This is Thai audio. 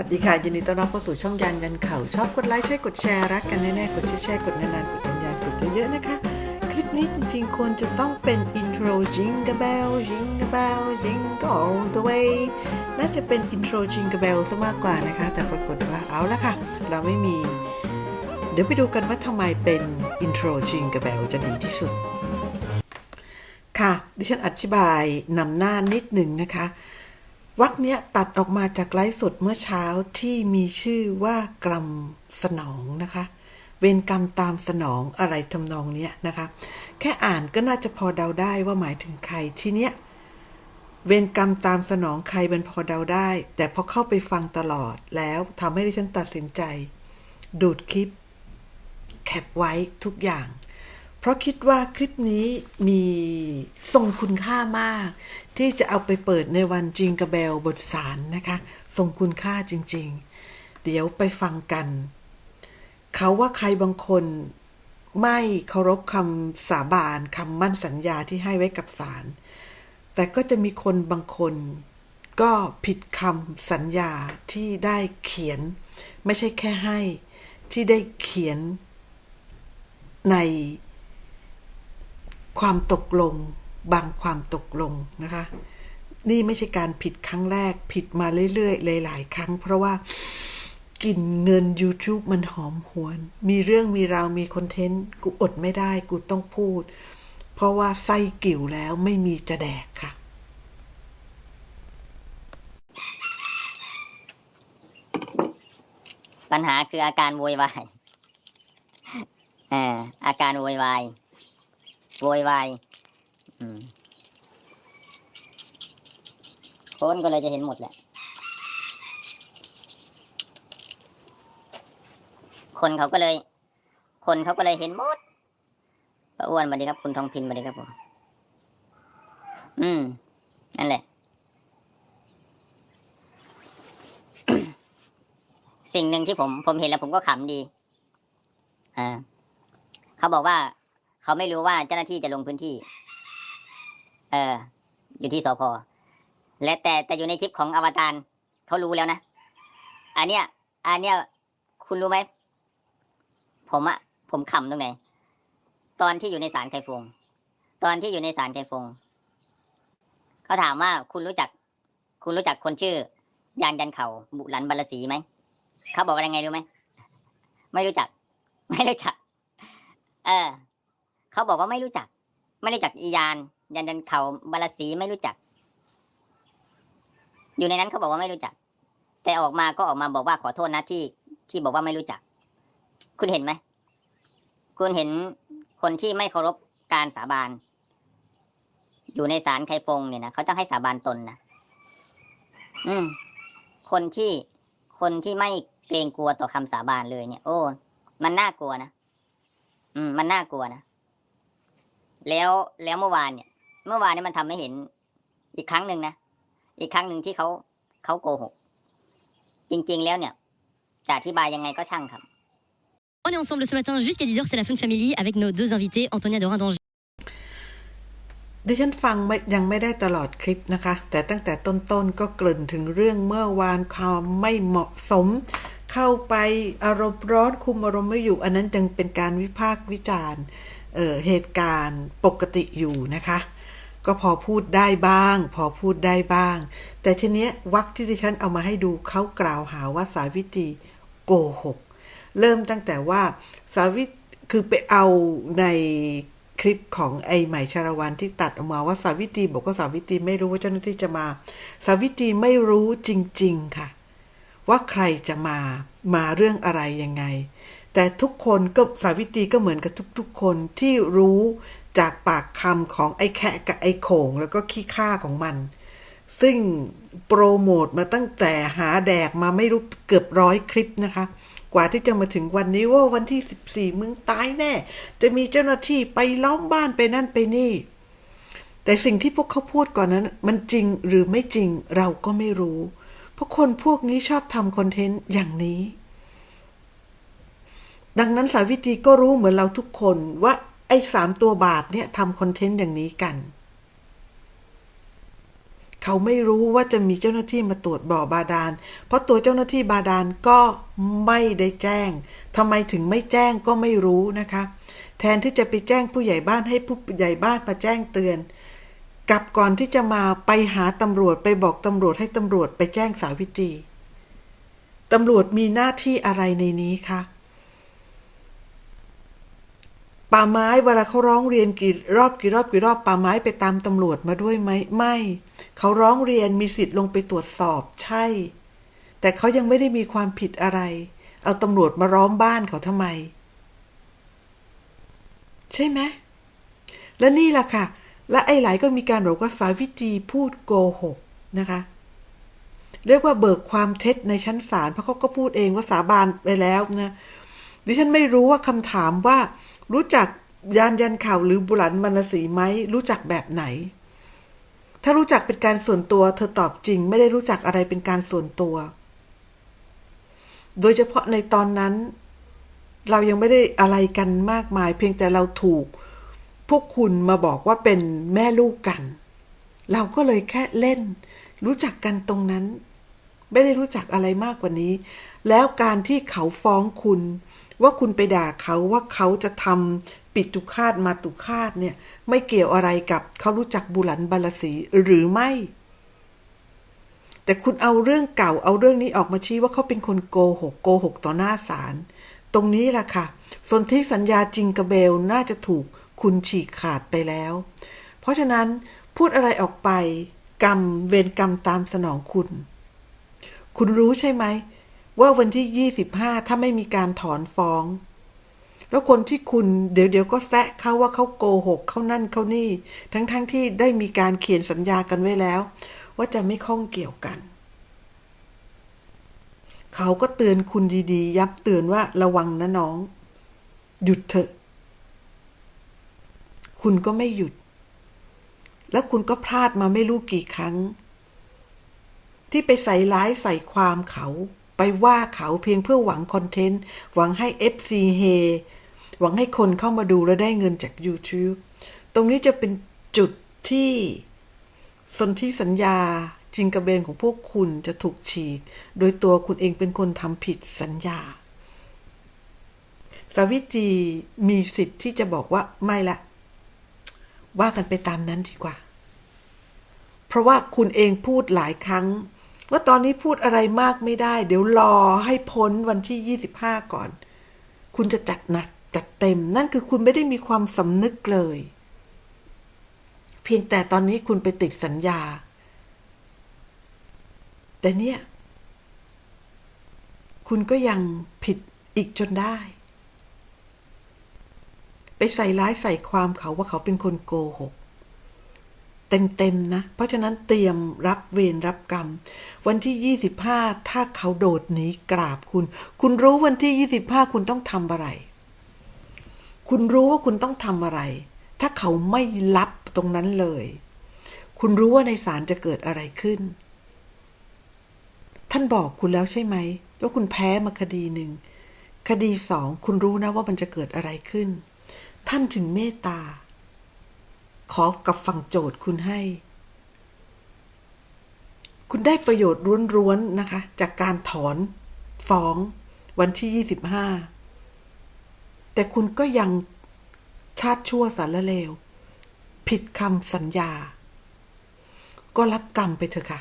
วัสดีค่ะ ยินดีต้อนรับเข้าสู่ช่องยันยันเข่าชอบกดไลค์ใช่กดแชร์รักกันแน่ๆกดแชร์แชร์กดนานๆกดยันยันกดเยอะๆนะคะ คลิปนี้จริงๆควรจะต้องเป็นอินโทร Jingle Bell Jingle Bell Jingle all the way น่าจะเป็นอินโทร Jingle Bell ซะมากกว่านะคะ แต่ปรากฏว่าเอาละค่ะ เราไม่มี เดี๋ยวไปดูกันว่าทำไมเป็นอินโทร Jingle Bell จะดีที่สุด ค่ะ ดิฉันอธิบายนำหน้านิดหนึ่งนะคะ วักเนี้ยตัดออกมาจากไลฟ์สดเมื่อเช้าที่มีชื่อว่ากรรมสนองนะคะ เวรกรรมตามสนองอะไรทำนองเนี้ยนะคะ แค่อ่านก็น่าจะพอเดาได้ว่าหมายถึงใครทีเนี้ยเวรกรรมตามสนองใครเป็นพอเดาได้ แต่พอเข้าไปฟังตลอดแล้วทำให้ดิฉันตัดสินใจ ดูดคลิป แคปไว้ทุกอย่าง เพราะคิดว่าคลิปนี้มีทรงคุณค่ามาก ที่จะเอาไปเปิดในวันจิงกระเบลบทสารนะคะทรงคุณค่าจริง ๆ เดี๋ยวไปฟังกัน เขาว่าใครบางคนไม่เคารพคำสาบานคำมั่นสัญญาที่ให้ไว้กับศาลแต่ก็จะมีคนบางคนก็ผิดคำสัญญาที่ได้เขียน ไม่ใช่แค่ให้ที่ได้เขียนใน ความตกลง บางความตกลงนะคะ นี่ไม่ใช่การผิดครั้งแรกผิดมาเรื่อยๆหลายๆครั้ง เพราะว่ากลิ่นเงิน YouTube มันหอมหวน มีเรื่องมีราวมีคอนเทนต์ กูอดไม่ได้กูต้องพูด เพราะว่าไส้กิ่วแล้วไม่มีจะแดกค่ะปัญหาคืออาการโวยวาย เอ่ออาการโวยวาย โวยวายอืมคนก็เลยจะเห็นหมดแหละ คนเขาก็เลย คนเขาก็เลยเห็นหมดป้าอ้วนสวัสดีครับ คุณทองพินสวัสดีครับผม อืม นั่นแหละ สิ่งหนึ่งที่ผม ผมเห็นแล้วผมก็ขำดี อ่า เขาบอกว่า เขาไม่รู้ว่าเจ้าหน้าที่จะลงพื้นที่ เออ อยู่ที่สพและแต่แต่อยู่ในคลิปของอวตารเขารู้แล้วนะอันเนี้ยอันเนี้ยคุณรู้ไหมผมอะผมขำตรงไหน ตอนที่อยู่ในศาลไคฟง ตอนที่อยู่ในศาลไคฟงเขาถามว่าคุณรู้จัก คุณรู้จักคนชื่อ ยานยันเขาบุหลันบรรสีไหมเขาบอกว่ายังไงรู้ไหมไม่รู้จัก ไม่รู้จัก เออ เขาบอกว่าไม่รู้จัก ไม่รู้จักอียาน ยันยันเขาบาลสีไม่รู้จัก อยู่ในนั้นเขาบอกว่าไม่รู้จัก แต่ออกมาก็ออกมาบอกว่าขอโทษนะที่ ที่บอกว่าไม่รู้จัก คุณเห็นไหมคุณเห็นคนที่ไม่เคารพการสาบาน อยู่ในศาลไคฟงเนี่ยนะเขาต้องให้สาบานตนนะอืม คนที่คนที่ไม่เกรงกลัวต่อคำสาบานเลยเนี่ย โอ้ มันน่ากลัวนะ อืม มันน่ากลัวนะ แล้วแล้วเมื่อวานเนี่ย เมื่อวานเนี่ยมันทำให้เห็นอีกครั้งหนึ่งนะอีกครั้งหนึ่งที่เขาเขาโกหก จริง ๆ แล้วเนี่ยจะอธิบายยังไงก็ช่างครับ On est ensemble ce matin jusqu'à 10h, c'est la Fun Family avec nos deux invités, Antonia Dorin d'Angers. ดิฉันฟังไม่ยังไม่ได้ตลอดคลิปนะคะ แต่ตั้งแต่ต้นๆก็เกริ่นถึงเรื่องเมื่อวานความไม่เหมาะสม เข้าไปอารมณ์ร้อนคุมอารมณ์ไม่อยู่ อันนั้นยังเป็นการวิพากษ์วิจารณ์ เออเหตุการณ์ปกติอยู่นะคะ ก็พอพูดได้บ้าง พอพูดได้บ้าง แต่ทีเนี้ยวักที่ดิฉันเอามาให้ดูเขากล่าวหาว่าสาวิตรีโกหก เริ่มตั้งแต่ว่าสาวิตคือไปเอาในคลิปของไอ้ใหม่ชาละวันที่ตัดออกมาว่าสาวิตรีบอกว่าสาวิตรีไม่รู้ว่าเจ้าหน้าที่จะมา สาวิตรีไม่รู้จริง ๆ ค่ะ ว่าใครจะมามาเรื่องอะไรยังไง แต่ทุกคนก็สาวิตรีก็เหมือนกับทุกๆคนที่รู้จากปากคำของไอ้แคะกับไอ้โขงแล้วก็ขี้ข้าของมัน ซึ่งโปรโมทมาตั้งแต่หาแดกมาไม่รู้เกือบร้อยคลิปนะคะ กว่าที่จะมาถึงวันนี้ว่าวันที่ 14 มึงตายแน่ จะมีเจ้าหน้าที่ไปล้อมบ้านไปนั่นไปนี่ แต่สิ่งที่พวกเขาพูดก่อนนั้น มันจริงหรือไม่จริงเราก็ไม่รู้ เพราะคนพวกนี้ชอบทำคอนเทนต์อย่างนี้ ดังนั้นสาวิตรีก็รู้เหมือนเราทุกคนว่าไอ้สามตัวบาทเนี่ยทำคอนเทนต์อย่างนี้กัน เขาไม่รู้ว่าจะมีเจ้าหน้าที่มาตรวจบ่อบาดาล เพราะตัวเจ้าหน้าที่บาดาลก็ไม่ได้แจ้งทำไมถึงไม่แจ้งก็ไม่รู้นะคะ แทนที่จะไปแจ้งผู้ใหญ่บ้านให้ผู้ใหญ่บ้านมาแจ้งเตือนกลับก่อนที่จะมาไปหาตำรวจไปบอกตำรวจให้ตำรวจไปแจ้งสาวิตรีตำรวจมีหน้าที่อะไรในนี้คะ ป่าไม้เวลาเขาร้องเรียนกี่รอบกี่รอบกี่รอบป่าไม้ไปตามตำรวจมาด้วยไหมไม่เขาร้องเรียนมีสิทธิ์ลงไปตรวจสอบใช่ แต่เขายังไม่ได้มีความผิดอะไร เอาตำรวจมาล้อมบ้านเขาทำไม ใช่ไหมและนี่ล่ะค่ะ และไอ้หลายก็มีการบอกว่าสาวิตีพูดโกหกนะคะ เรียกว่าเบิกความเท็จในชั้นศาลเพราะเขาก็พูดเองว่าสาบานไปแล้วนะดิฉันไม่รู้ว่าคำถามว่า รู้จักยานยันข่าวหรือบุรันมรสีไหมรู้จักแบบไหน ถ้ารู้จักเป็นการส่วนตัว เธอตอบจริง ไม่ได้รู้จักอะไรเป็นการส่วนตัว โดยเฉพาะในตอนนั้น เรายังไม่ได้อะไรกันมากมาย เพียงแต่เราถูก พวกคุณมาบอกว่าเป็นแม่ลูกกัน เราก็เลยแค่เล่น รู้จักกันตรงนั้น ไม่ได้รู้จักอะไรมากกว่านี้ แล้วการที่เขาฟ้องคุณ ว่าคุณไปด่าเขาว่าเขาจะทำปิดตุคาตมาตุคาตเนี่ย ไม่เกี่ยวอะไรกับเขารู้จักบุหลันบาลสีหรือไม่ แต่คุณเอาเรื่องเก่าเอาเรื่องนี้ออกมาชี้ว่าเขาเป็นคนโกหกโกหกต่อหน้าศาลตรงนี้แหละค่ะ สนที่สัญญาจิงกระเบลน่าจะถูกคุณฉีกขาดไปแล้ว เพราะฉะนั้นพูดอะไรออกไป กรรมเวรกรรมตามสนองคุณ คุณรู้ใช่ไหม ว่าวันที่ 25 ถ้าไม่มีการถอนฟ้อง แล้วคนที่คุณเดี๋ยวเดี๋ยวก็แซะเขาว่าเขาโกหกเขานั่นเขานี่ ทั้งๆทที่ได้มีการเขียนสัญญากันไว้แล้ว ว่าจะไม่ข้องเกี่ยวกัน เขาก็เตือนคุณดีๆ ยับเตือนว่าระวังนะน้อง หยุดเถอะ คุณก็ไม่หยุด แล้วคุณก็พลาดมาไม่รู้กี่ครั้ง ที่ไปใส่ร้ายใส่ความเขา ไปว่าเขาเพียงเพื่อหวังคอนเทนต์ หวังให้ FC เฮหวังให้คนเข้ามาดูและได้เงินจาก YouTube ตรงนี้จะเป็นจุดที่สนธิสัญญาจิงกระเบนของพวกคุณจะถูกฉีก โดยตัวคุณเองเป็นคนทำผิดสัญญา สาวิตรีมีสิทธิ์ที่จะบอกว่าไม่ละ ว่ากันไปตามนั้นดีกว่า เพราะว่าคุณเองพูดหลายครั้ง ว่าตอนนี้พูดอะไรมากไม่ได้ เดี๋ยวรอให้พ้นวันที่ 25 ก่อน คุณจะจัดหนักจัดเต็ม นั่นคือคุณไม่ได้มีความสำนึกเลย เพียงแต่ตอนนี้คุณไปติดสัญญา แต่เนี่ย คุณก็ยังผิดอีกจนได้ ไปใส่ร้ายใส่ความเขาว่าเขาเป็นคนโกหก เต็มๆนะ เพราะฉะนั้นเตรียมรับเวรรับกรรม วันที่ 25 ถ้าเขาโดดหนีกราบคุณ คุณรู้วันที่ 25 คุณต้องทำอะไร คุณรู้ว่าคุณต้องทำอะไร ถ้าเขาไม่รับตรงนั้นเลย คุณรู้ว่าในศาลจะเกิดอะไรขึ้น ท่านบอกคุณแล้วใช่ไหมว่าคุณแพ้มาคดีหนึ่งคดีสองคุณรู้นะว่ามันจะเกิดอะไรขึ้น ท่านถึงเมตตา ขอกับฝั่งโจทย์คุณให้ คุณได้ประโยชน์ร้วนๆนะคะ จากการถอนฟ้องวันที่ 25 แต่คุณก็ยังชาติชั่วสารเลว ผิดคำสัญญา ก็รับกรรมไปเถอะค่ะ